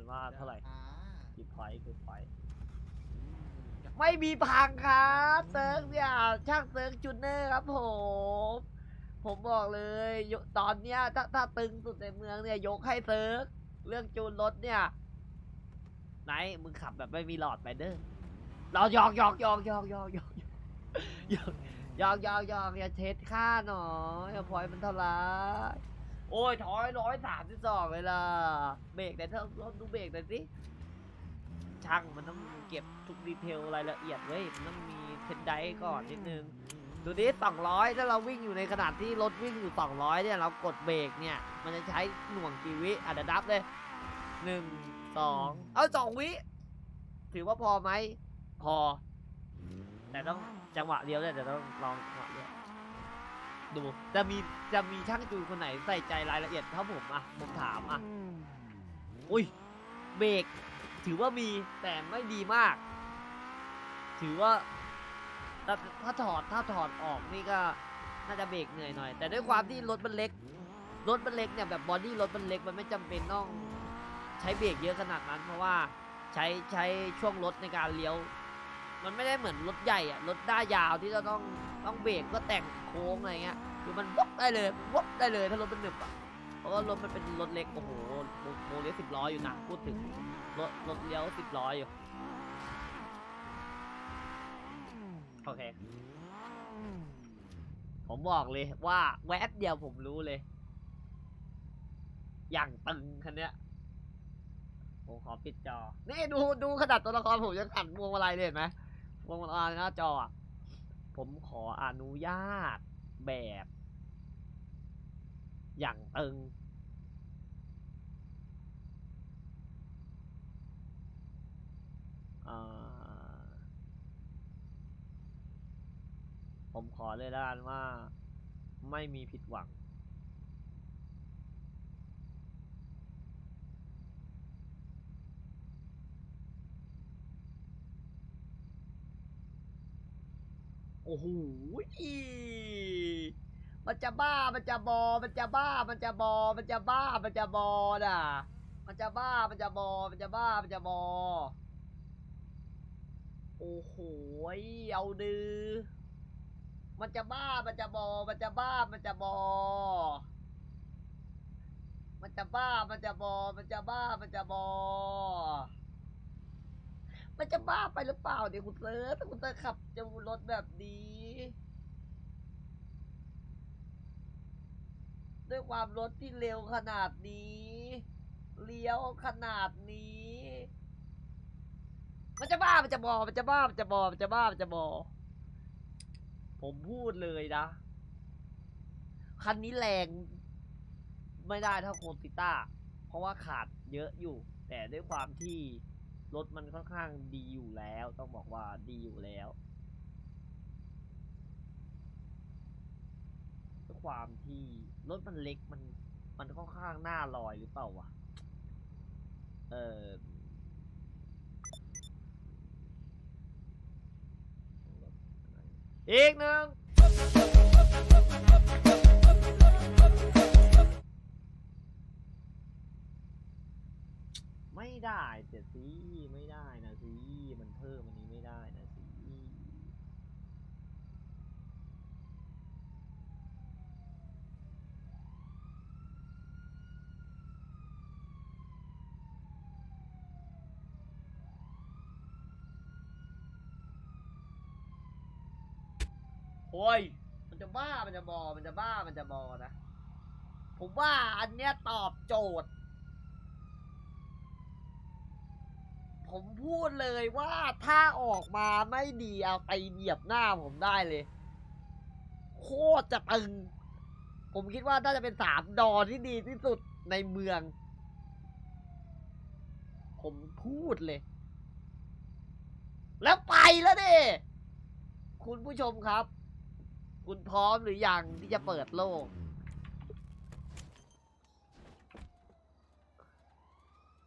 กันว่าเท่าไหร่อ่ากี่พอยต์กี่พอยต์ไม่มีพังครับเซิร์กเนี่ยช่างเซิร์กจูเนอร์ครับผม ผมบอกเลยยตอนเนี้ยถ้าถ้าตึงสุดในเมืองเนี่ยยกให้เซิร์กเรื่องจูนรถเนี่ยไหนมึงขับแบบไม่มีหลอดไปเด้อเราหยอกหยอกหยอกหยอกหยอกหยอกหยอกหยอกหยอกหยอกอย่าเช็ดค่าหน่อยอย่าพอยมันเท่าไหร โอ้ยถอยร้อยสามสิบสองเลยล่ะ เบรกแต่เท่าลองดูเบรกหน่อยสิช่างมันต้องเก็บทุกดีเทลรายละเอียดเว้ย มันต้องมีเทนไดก่อนนิดนึง ดูดิสองร้อยถ้าเราวิ่งอยู่ในขนาดที่รถวิ่งอยู่สองร้อยเนี่ย เรากดเบรกเนี่ย มันจะใช้หน่วงกี่วิอะเดี๋ยวนับเลยหนึ่งสองเอาสองวิ ถือว่าพอไหม พอ แต่ต้องจังหวะเดียวเนี่ยเดี๋ยวต้องลองจังหวะ ดียวดูจะมีจะมีช่างจูนคนไหนใส่ใจรายละเอียดเท่าผมอะผมถามอะอุ้ยเบรกถือว่ามีแต่ไม่ดีมาก ถือว่าถ้าถ้าถอดถ้าถอดออกนี่ก็น่าจะเบรกเหนื่อยหน่อย แต่ด้วยความที่รถมันเล็กรถมันเล็กเนี่ยแบบบอดี้รถมันเล็กมันไม่จำเป็นต้องใช้เบรกเยอะขนาดนั้น เพราะว่าใช้ใช้ช่วงรถในการเลี้ยว มันไม่ได้เหมือนรถใหญ่อะรถด้ายาวที่จะต้องต้องเบรกเพื่อแต่งโค้งอะไรเงี้ย คือมันวบได้เลยวบได้เลยถ้ารถมันหนึบอะเพราะว่ารถมันเป็นรถเล็กโอ้โหโมโมเลี้ยวสิบล้ออยู่นะพูดถึงรถรถเลี้ยวสิบล้ออยู่โอเคผมบอกเลยว่าแวบเดียวผมรู้เลย อย่างตึงคันเนี้ยผมขอปิดจอ นี่ดูดูขนาดตัวละครผมยังหันพวงมาลัยเลยเห็นไหมพวงมาลัยหน้าจอ ผมขออนุญาต แบบ อย่างตึง ผมขอเลยละกันว่าไม่มีผิดหวังโอ้โห มันจะบ้า มันจะบอ มันจะบ้า มันจะบอ มันจะบ้า มันจะบอน่ะ มันจะบ้า มันจะบอ มันจะบ้า มันจะบอ โอ้โห เอาดือมันจะบ้า มันจะบอ มันจะบ้า มันจะบอ มันจะบ้า มันจะบอ มันจะบ้า มันจะบอ มันจะบ้าไปหรือเปล่าเดี๋ยวคุณเซิร์คุณเซิร์ขับจะรถแบบนี้ ด้วยความรถที่เร็วขนาดนี้ เลี้ยวขนาดนี้ มันจะบ้ามันจะบอมันจะบ้ามันจะบอมันจะบ้ามันจะบอผมพูดเลยนะ คันนี้แรงไม่ได้เท่าโคติต้า เพราะว่าขาดเยอะอยู่ แต่ด้วยความที่รถมันค่อนข้างดีอยู่แล้ว ต้องบอกว่าดีอยู่แล้วด้วยความที่ รถมันเล็กมันมันค่อนข้างหน้าลอยหรือเปล่าวะ เอออีกหนึ่งไม่ได้เจ็ดสิไม่ได้นะสิมันเพิ่มอันนี้ไม่ได้นะสิ โอ้ย มันจะบ้า มันจะบอ มันจะบ้า มันจะบอนะ ผมว่าอันเนี้ยตอบโจทย์ ผมพูดเลยว่าถ้าออกมาไม่ดีเอาไปเหยียบหน้าผมได้เลย โคตรจะตึง ผมคิดว่าน่าจะเป็นสามดอที่ดีที่สุดในเมือง ผมพูดเลย แล้วไปแล้วดิคุณผู้ชมครับ คุณพร้อมหรือยังที่จะเปิดโลก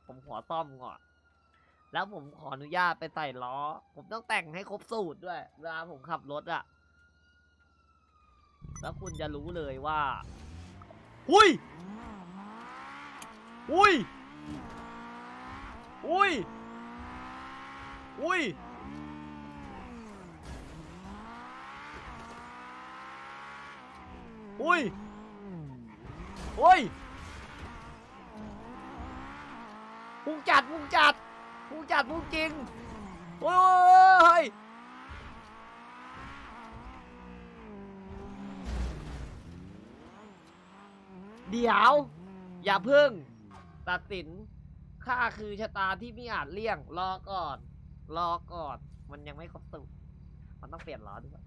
ผมขอซ่อมก่อน แล้วผมขออนุญาตไปใส่ล้อ ผมต้องแต่งให้ครบสูตรด้วย เวลาผมขับรถอะแล้วคุณจะรู้เลยว่า หุยหุยอุ้ยอุ้ย อุ้ยอุ้ยพุ่งจัดพุ่งจัดพุ่งจัดพุ่งจริงโอ้ยเดี๋ยว อย่าเพิ่ง ตัดสินข้าคือชะตาที่ไม่อาจเลี่ยง รอก่อน รอก่อน มันยังไม่ครบสูตรมันต้องเปลี่ยนล้อด้วย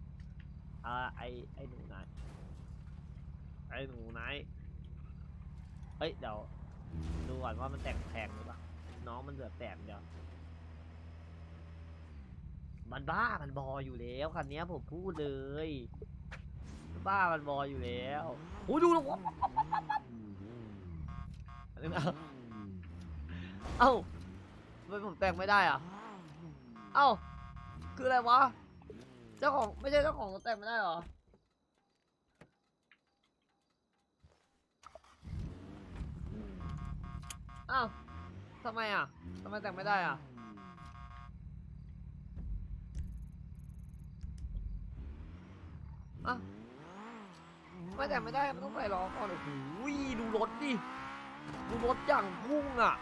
อ่าไอไอหนูนาย ไอหนูนายเฮ้ยเดี๋ยวดูก่อนว่ามันแต่งแพงหรือเปล่าน้องมันเหลือแตกเดี๋ยวมันบ้ามันบออยู่แล้วคันนี้ผมพูดเลย บ้ามันบออยู่แล้วโอ้ดูแล้วเอ้าทำไมผมแต่งไม่ได้อะ เอ้า คืออะไรวะ เจ้าของไม่ใช่เจ้าของแต่งไม่ได้หรอ อ้าวทำไมอะทำไมแต่งไม่ได้อะอ้าไม่แต่ไม่ได้มันต้องใส่ล้อก่อนโอ้โหดูรถดิดูรถอย่างพุ่งอะ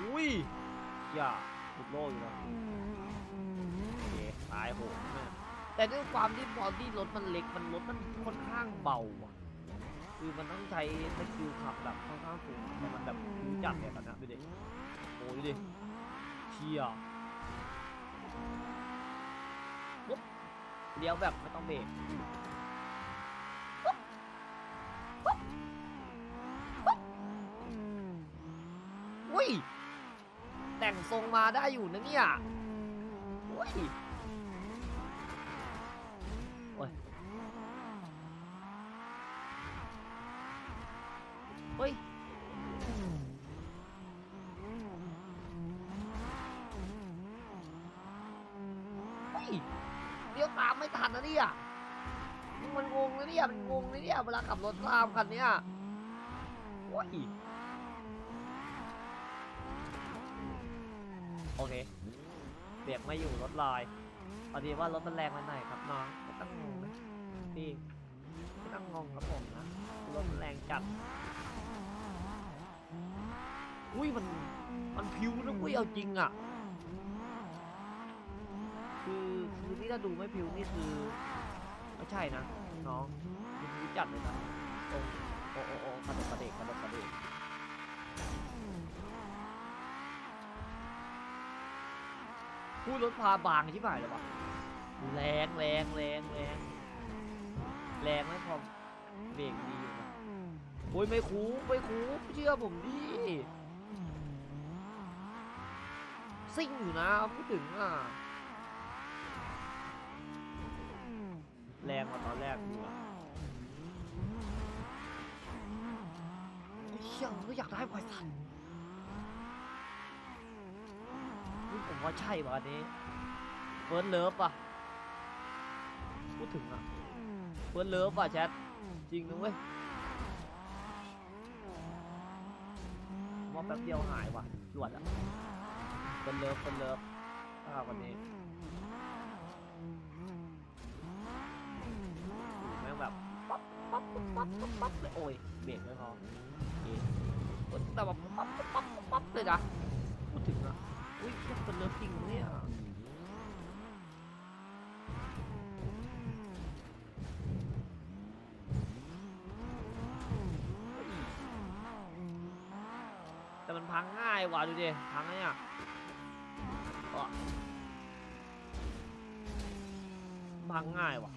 อุ้ยอย่าหลุดโลกอยู่แล้วโอเคตายโหงแม่แต่ด้วยความที่บอดี้รถมันเล็กมันรถมันค่อนข้างเบาอะ คือมันต้องใช้สกิลขับแบบค่อนข้างสูงแต่มันแบบรู้จักเนี่ยกันนะดูดิโอ้ยดูดิเชียปุ๊บเลี้ยวแบบไม่ต้องเบรกอุ้ยแต่งทรงมาได้อยู่นะเนี่ยอุ้ยโอ้ยเฮ้ย เฮ้ยเลี้ยวตามไม่ทันนะเนี่ยมันงงนะเนี่ยมันงงนะเนี่ยเวลาขับรถตามคันเนี้ยโอ้ยโอเคเบรกไม่อยู่รถลอยพอดีว่ารถมันแรงมาหน่อยครับน้องไม่ต้องงงนะพี่ไม่ต้องงงครับผมนะรถมันแรงจัดอุ้ยมันมันพิวนะเว้ยเอาจริงอะ คือคือ นี่ถ้าดูไม่พิวนี่คือไม่ใช่นะน้องมันพิวจัดเลยนะโอ้โอ้โอ้โอ้กระดกกระเดกกระดกกระเดกพูดรถพาบางชิบหายเลยวะแรงแรงแรงแรงแรงไม่พอเบรกดีอยู่นะโอ้ยไม่คูไม่คูเชื่อผมดิซิ่งอยู่นะพูดถึงอะ แรงกว่าตอนแรกอยู่อะไอ้เชี่ยก็อยากได้ไวสันนี่ผมว่าใช่ป่ะอันนี้เฟิร์สเลิฟป่ะพูดถึงอะเฟิร์สเลิฟป่ะแชทจริงนะเว้ยผมว่าแป๊บเดียวหายว่ะจวดอะเฟิร์สเลิฟเฟิร์สเลิฟถ้าวันนี้แม่งแบบ ปั๊บปั๊บปั๊บปั๊บเลยโอ้ยเบรกไม่พอโอเคแต่แบบปั๊บปั๊บปั๊บปั๊บเลยนะพูดถึงอะอุ้ยเป็นเลิฟจริงเนี่ยแต่มันพังง่ายว่ะดูดิพังไงอะอะพังง่ายว่ะ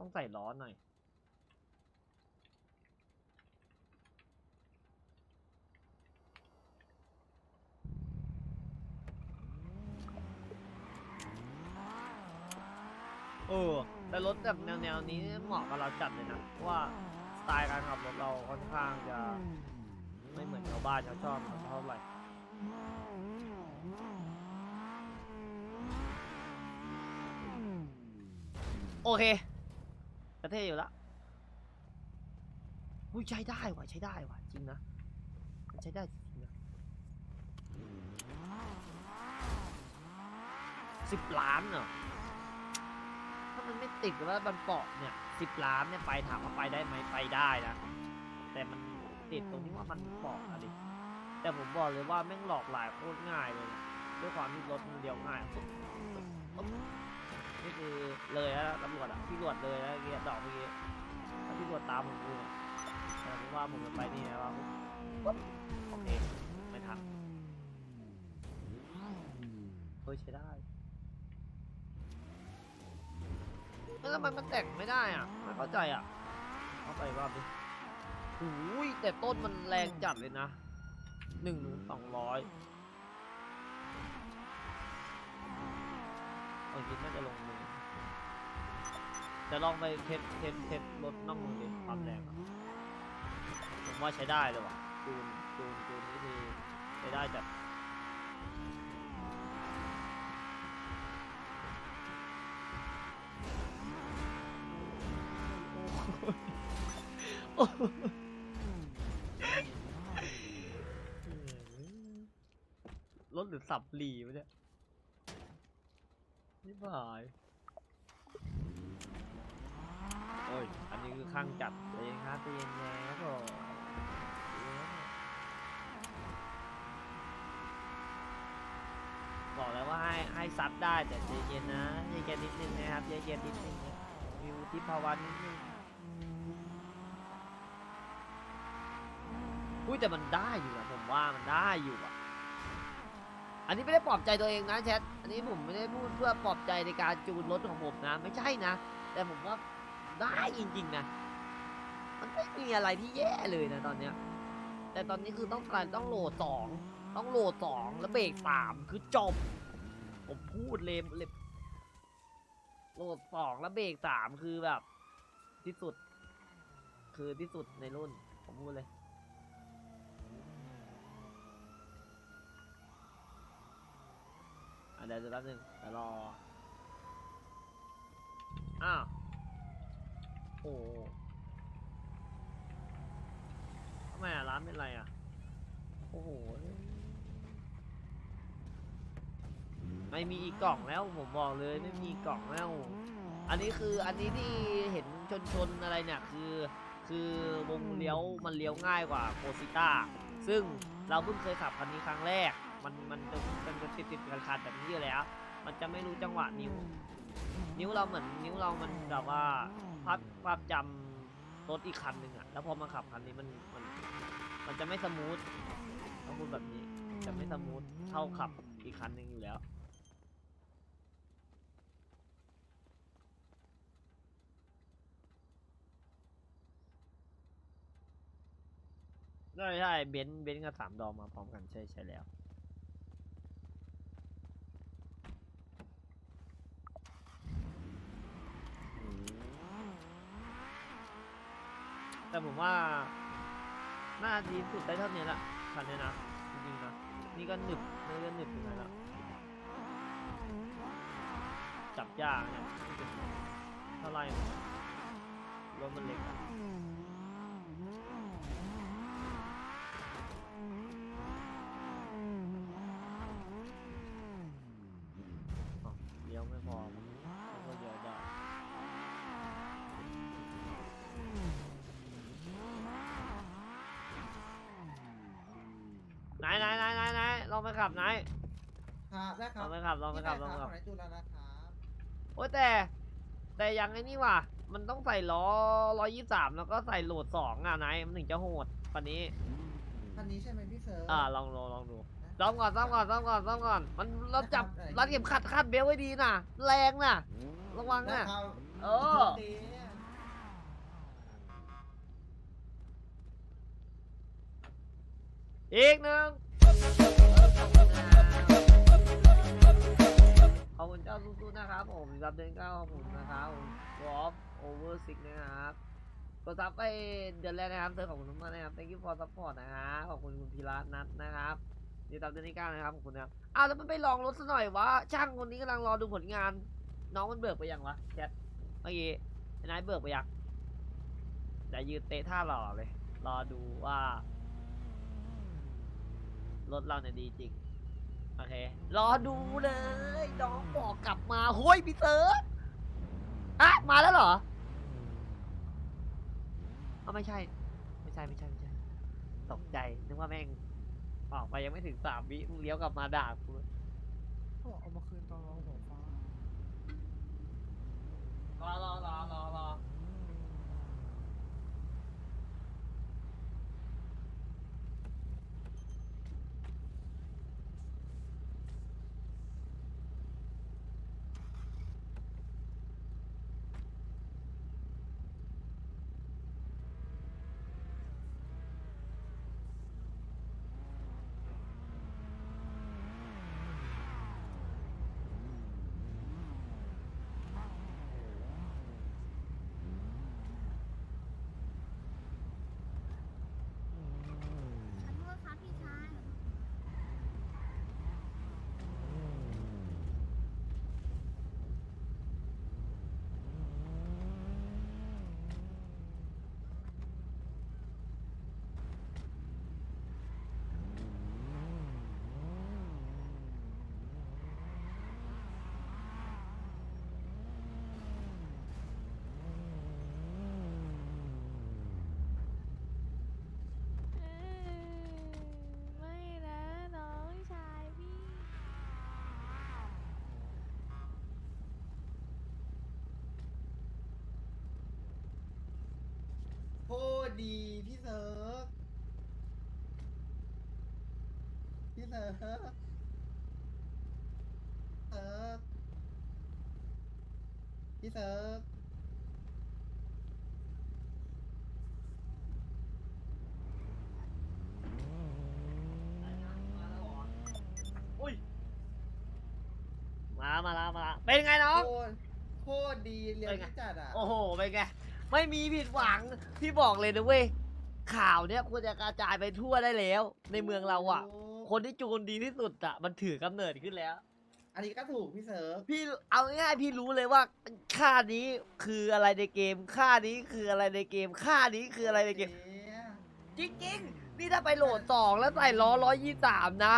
ต้องใส่ล้อหน่อย เออ แต่รถแบบแนวๆนี้เหมาะกับเราจัดเลยนะเพราะว่าสไตล์การขับรถเราค่อนข้างจะไม่เหมือนชาวบ้านชาวช่องเท่าไหร่โอเค ประเทศอยู่ละอุ้ยใช้ได้ว่ะใช้ได้ว่ะจริงนะมันใช้ได้จริงนะสิบล้านเหรอถ้ามันไม่ติดว่ามันเปาะเนี่ยสิบล้านเนี่ยไปถามว่าไปได้ไหมไปได้นะ แต่มันติดตรงที่ว่ามันเปาะอะดิแต่ผมบอกเลยว่าแม่งหลอกหลายโคตรง่ายเลย ด้วยความที่รถมันเลี้ยวง่าย นี่คือเลยแล้วตำรวจอะพี่ตำรวจเลยแล้วเมื่อกี้ดอกเมื่อกี้ถ้าพี่ตำรวจตามผมดูเนี่ยแต่ผมว่าผมจะไปนี่นะว่าปุ๊บปุ๊บโอเคไม่ทันเฮ้ยใช้ได้แล้วทำไมมันแต่งไม่ได้อะไม่เข้าใจอะเข้าไปอีกรอบดิโอ้ยแต่ต้นมันแรงจัดเลยนะหนึ่งถึงสองร้อย เอาจริงน่าจะลงมือจะลองไปเทสเทสเทสรถน่องมือดิความแรงอะผมว่าใช้ได้เลยว่ะจูนจูนจูนนี่คือใช้ได้จัดโอ้โหรถหรือสับหลีวะเนี่ย นี่บายโอ้ย อันนี้คือข้างจัดใจเย็นครับใจเย็นแย่ก่อบอกแล้วว่าให้ให้ซัดได้แต่ใจเย็นนะใจเย็นนิดนึงนะครับใจเย็นนิดนึงมีวุฒิภาวะนิดนึงอุ้ยแต่มันได้อยู่นะผมว่ามันได้อยู่อะ อันนี้ไม่ได้ปลอบใจตัวเองนะแชท อันนี้ผมไม่ได้พูดเพื่อปลอบใจในการจูนรถของผมนะ ไม่ใช่นะ แต่ผมว่าได้จริงๆนะ มันไม่มีอะไรที่แย่เลยนะตอนเนี้ย แต่ตอนนี้คือต้องการต้องโหลดสอง ต้องโหลดสองแล้วเบรกสามคือจบ ผมพูดเลยเลยโหลดสองแล้วเบรกสามคือแบบ ที่สุด คือที่สุดในรุ่น ผมพูดเลย อะเดี๋ยวจะแป๊บนึงเดี๋ยวรอ อ้าวโอ้ทำไมอะร้านเป็นไรอะ โอ้โห ไม่มีอีกกล่องแล้วผมบอกเลยไม่มีกล่องแล้ว อันนี้คืออันนี้ที่เห็นชนชนอะไรเนี่ยคือ คือวงเลี้ยวมันเลี้ยวง่ายกว่าโคซิต้าซึ่งเราเพิ่งเคยขับคันนี้ครั้งแรก มันมันจะมันจะติดติดๆขัดๆแบบนี้อยู่แล้ว มันจะไม่รู้จังหวะนิ้ว นิ้วเราเหมือนนิ้วเรามันแบบว่าภาพภาพจำรถอีกคันหนึ่งอะแล้วพอมาขับคันนี้มันมันมันจะไม่สมูทต้องพูดแบบนี้ จะไม่สมูทเท่าขับอีกคันหนึ่งอยู่แล้ว ใช่ใช่เบนซ์เบนซ์กับสามดอมมาพร้อมกันใช่ใช่แล้ว แต่ผมว่าน่าดีสุดได้เท่านี้แหละคันนี้นะจริงๆนะนี่ก็หนึบนี่ก็หนึบอยู่ไหนละจับยากเนี่ยเท่าไรรถมันเล็กอะอ้าวเลี้ยวไม่พอมันก็เลี้ยวได้ ไห นไหนไหนไหนไหนลองไปขับไหนครับได้คลรัอบงไปขับลองไปขับลองไปขขัอบงไหนจุฬานะครับโอ้ยแต่ แต่ยังไอ้นี่ว่ะ มันต้องใส่ล้อร้อยยี่สามแล้วก็ใส่โหลดสองอะไหนมันถึงจะโหดปันนี้ คันนี้ใช่ไหมพี่เซิร์ฟอ่าลองลองลองดูซ้อมก่อนซ้อมก่อนซ้อมก่อนซ้อมก่อน มันเราจับรัดเข็มขัดคาดเบลต์ไว้ดีน่ะ แรงน่ะ ระวังได้น่ะ ครับเออดีอีกหนึ่ง ขอบคุณเจ้าสู้ๆนะครับผมรับเดินก้าขอบคุณนะครับผมวอฟโอเวอร์ซิกนะครับกดซับไปเดือนแรกนะครับเธอขอบคุณมากนะครับ thank you for support นะครับขอบคุณคุณพีระนัทนะครับดีตามเดือนที่เก้านะครับขอบคุณนะครับอ้าวแล้วมันไปลองรถซะหน่อยวะช่างคนนี้กำลังรอดูผลงาน น้องมันเบิกไปยังวะแชทเมื่อกี้นายเบิกไปยังแต่ยืนเตะท่าหล่อเลย รอดูว่า รถเราเนี่ยดีจริง โอเค รอดูเลย น้องบอกกลับมาโฮ้ยพี่เติร์ดอะมาแล้วเหรอเอาไม่ใช่ ไม่ใช่ไม่ใช่ไม่ใช่ ตกใจ นึกว่าแม่ง ออกไปยังไม่ถึงสามวิมึงเลี้ยวกลับมาด่ากูเขาบอกเอามาคืนตอนเราบอกอรอรอรอ ขอโทษครับพี่ชาย ไม่นะน้องชายพี่ โคตรดีพี่เซิร์ฟพี่เซิร์ฟเซิร์ฟพี่เซิร์ฟอุ้ยมา มาละมาละเป็นไงน้องโคตรโคตรดีเรียนที่จัดอะ โอ้โห เป็นไง ไม่มีผิดหวังพี่บอกเลยนะเว้ยข่าวเนี้ยควรจะกระจายไปทั่วได้แล้ว ในเมืองเราอะโคนที่จูนดีที่สุดอะมันถือกำเนิดขึ้นแล้ว อันนี้ก็ถูกพี่เซิร์ฟพี่เอาง่ายๆพี่รู้เลยว่าค่านี้คืออะไรในเกม ค่านี้คืออะไรในเกม ค่านี้คืออะไรในเกมเนี่ยจริงๆนี่ถ้าไปโหลดสองแล้วใส่ล้อร้อยยี่สามนะ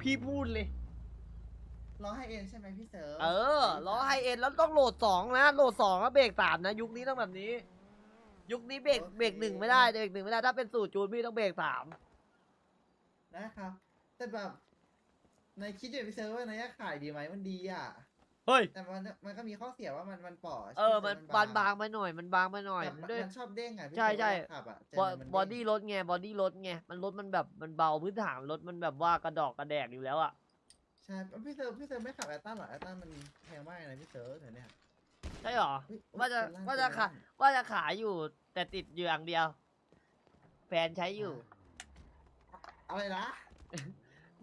พี่พูดเลย ร้องให้เองใช่ไหมพี่เซิร์ฟเออล้อไฮเอ็นแล้วต้องโหลดสองนะโหลดสองแล้วเบรกสามนะ ยุคนี้ต้องแบบนี้ ยุคนี้เบรกเบรกหนึ่งไม่ได้เบรกหนึ่งไม่ได้ถ้าเป็นสูตรจูนพี่ต้องเบรกสามนะครับ แต่แบบในคิดอยู่พี่เซิร์ฟว่าในยขายดีไหมมันดีอะเฮ้ยแต่มันมันก็มีข้อเสียว่ามันมันป่อเออมันบานบางไปหน่อยมันบางไปหน่อยแบบมันมันด้วยมันชอบเด้งอะพี่ใช่ใช่เซิร์ฟเวลาขับอะใจบอมันบอเงดี้รถไงบอดี้รถไงมันรถมันแบบมันเบาพื้นฐานรถมันแบบว่ากระดอกกระแดกอยู่แล้วอะ ใช่พี่เซิร์ฟพี่เซิร์ฟไม่ขับแอตตันหรอแอตตันมันแพงมากนะพี่เซิร์ฟเดี๋ยวเนี้ยใช่หรอ อุ๊ยว่าจะเป็นล้นว่าจะเป็นขาล้นว่าจะขายอยู่แต่ติดอยู่อย่างเดียว แฟนใช้อยู่ อะไรนะ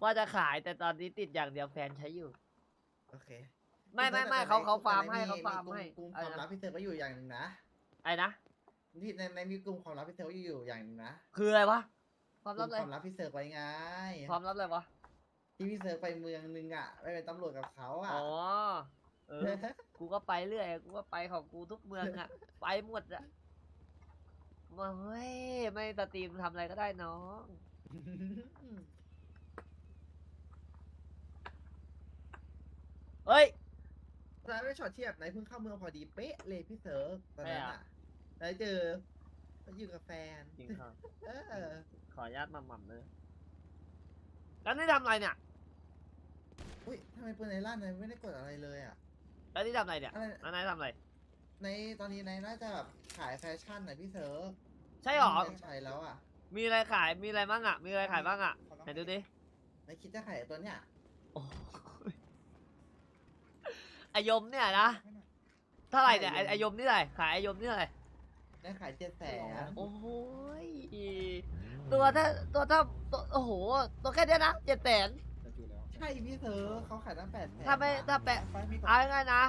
ว่าจะขายแต่ตอนนี้ติดอย่างเดียวแฟนใช้อยู่ โอเคไม่ไม่ไม่แต่เขาในเขาฟาร์มให้แต่ในเขาฟาร์มให้กลุ่มคอะไรวามลับนะพี่เซิร์ฟก็อยู่อย่างหนึ่งนะไอ้นะที่ในในมีกลุ่มความลับพี่เซิร์ฟก็อยู่อย่างหนึ่งนะคืออะไรวะความกลัลุ่บมอะไรความลับพี่เซิร์ฟไว้ไงความลับอะไรวะ ที่พี่เซิร์ฟไปเมืองนึงอะไปเป็นตำรวจกับเขาอะ อ๋อ เออ กูก็ไปเรื่อย กูก็ไปของกูทุกเมืองอะไปหมดอะมาเฮ้ย ไม่สตรีมทำอะไรก็ได้น้อง เฮ้ย ตอนนั้นไปช็อตเทียบไหนเพิ่งเข้าเมืองพอดีเป๊ะเลยพี่เซิร์ฟตอนนั้นใช่อะอะแล้วเจอแล้วอยู่กับแฟนจริงครับเออขออนุญาตมาหม่ำเลย แล้วนี่ทำอะไรเนี่ย อุ้ยทำไมปืนในล่านนายไม่ได้กดอะไรเลยอะ แล้วนี่ทำอะไรเนี่ยอะไร แล้วนายทำอะไร ในตอนนี้นายน่าจะแบบขายแฟชั่นหน่อยพี่เซิร์ฟใช่หรอ ไม่ได้ใช้แล้วอะมีอะไรขาย มีอะไรบ้างอะ มีอะไรขายบ้างอะไหนดูดินายคิดจะขายตัวเนี้ยโอ้ยอายมเนี่ยนะ เท่าไหร่เนี่ยไอ้อายมนี่เท่าไหร่ขายอายมนี่เท่าไหร่ นายขายเจ็ดแสนโอ้โหยตัวถ้าตัวถ้าตัวโอ้โห ตัวแค่เนี้ยนะเจ็ดแสน ใช่พี่เซิร์ฟเขาขายตั้งแปดแสนถ้าไม่ถ้าแปะไปมีก่อนเอาง่ายๆนะ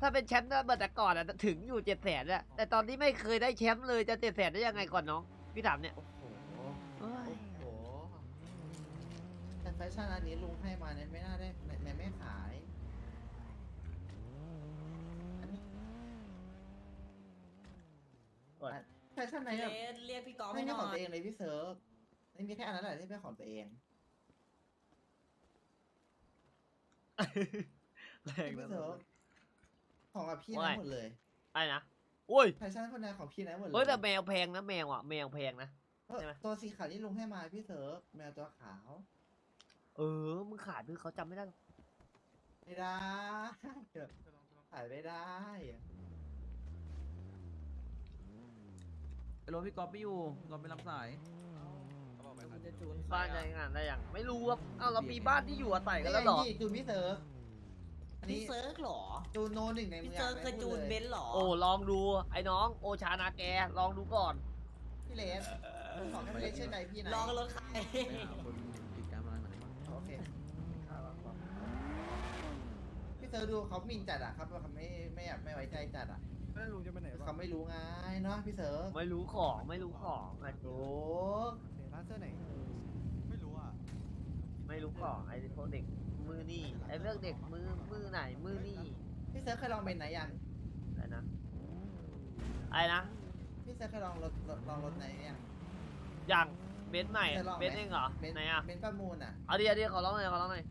ถ้าเป็นแชมป์เมื่อแต่ก่อนอะถึงอยู่เจ็ดแสนอะแต่ตอนนี้ไม่เคยได้แชมป์เลยจะเจ็ดแสนได้ยังไงก่อนน้องพี่ถามเนี่ยโอ้โหเอ้ยโอ้โหแต่แฟชั่นอันนี้ลุงให้มาเนี่ยไม่น่าได้ในไม่ขายอันนี้กดอันแฟชั่นไหนพี่แบบเลสเรียกพี่กอล์ฟไม่ให้หมีน่ของอตัวย เองเลยพี่เซิร์ฟไม่มีแค่อันนั้นแหละที่เป็นของตัวเอง แรงพี่นะเซิร์ฟของกับพี่ว่านะไง หมดเลยไอ้นะโอ้ยแฟชั่นคนนั้นของพี่นะหมดเลยเฮ้ยแต่แมวแพงนะแมวอะแมวแพงนะ เออใช่ไหม ตัวสีขาวที่ลุงให้มาพี่เซิร์ฟแมวตัวขาวเออมึงขาดคือเขาจำไม่ได้หรอกไม่ได้ขายไม่ได้ไอ้รถพี่ก๊อฟไม่อยู่ก๊อฟไม่รับสายคุณ จะจูนบ้านใช้งานได้ยังไม่รู้ครับเอ้าเรามีบ้านที่อยู่อาศัยกันแล้วเหรอ นี่จูนพี่เซิร์ฟอันพี่นี้เซิร์ฟเหรอจูนโนหนึ่งในพี่เมืองเซิร์ฟเคยจูนเบนซ์เหรอโอ้ลองดูไอ้น้องโอชานาแกลองดูก่อน พี่เลสผมขอให้พี่เลสเชื่อใจพี่นะลองรถใครไปหาคนติดการมาหน่อยโอเคพี่เซิร์ฟดูเขาหมินจัดอะครับเขาไม่ไม่อยากไม่ไว้ใจจัดอะแล้วลุงจะไปไหนเขาบ้างไม่รู้ไงเนาะพี่เซิร์ฟไม่รู้ของไม่รู้ของไอ้โอ้เดี๋ยวร้านเสื้อไหนไม่รู้อะ ไม่รู้ของไอ้พวกเด็กมือนี่ไอ้เรื่องเด็กมือมือไหนมือนี่พี่เซิร์ฟเคยลองเป็นไหนยังอะไรนะไอ้นะพี่เซิร์ฟเคยลองรถรถลองรถไหนยังยังเบนซ์ใหม่เคยลองไหมเบนซ์เองเหรอเป็นไหนอะเป็นประมูลอะเอาดีเอาดีขอร้องหน่อยขอร้องหน่อย